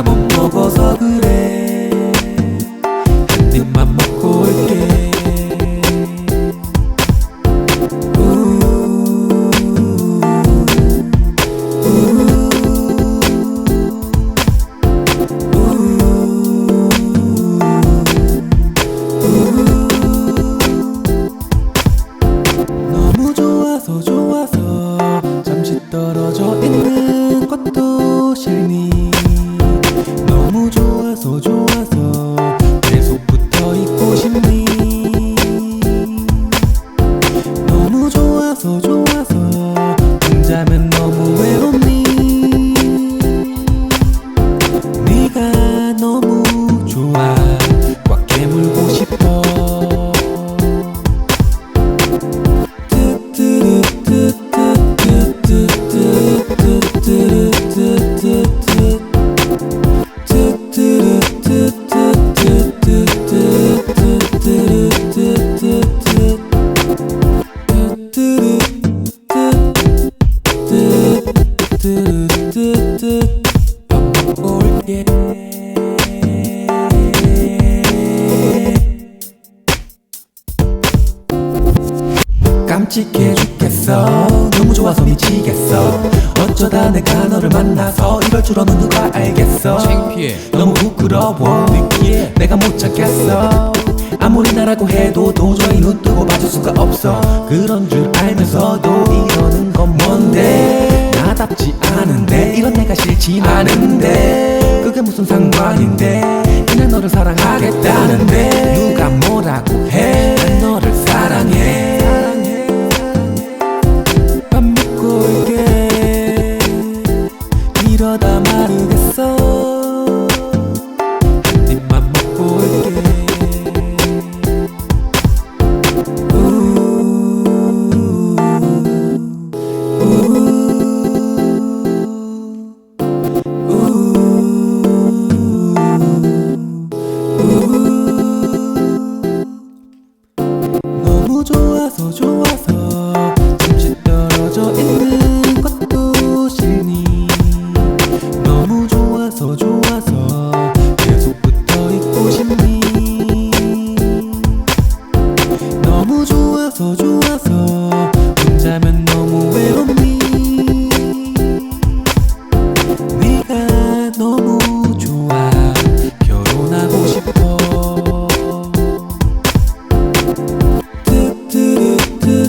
아까 못 먹어 깜찍해 죽겠어? 너무 좋아서 미치겠어? 어쩌다 내가 너를 만나서 이럴 줄은 누가 알겠어? 창피해. 너무 부끄러워 느끼해. 내가 못 찾겠어. 아무리 나라고 해도 도저히 눈 뜨고 봐줄 수가 없어. 그런 줄 알면서도 이러는 건 뭔데? 나답지 않은데 이런 내가 싫진 않은데. 그게 무슨 상관인데? 그냥 너를 사랑하겠다는데. 누가 뭐라고 너무 좋아서 좋아서. 혼자면 너무 외롭니 네가 너무 좋아. 결혼하고 싶어. 뜨뜨르뜨뜨뜨뜨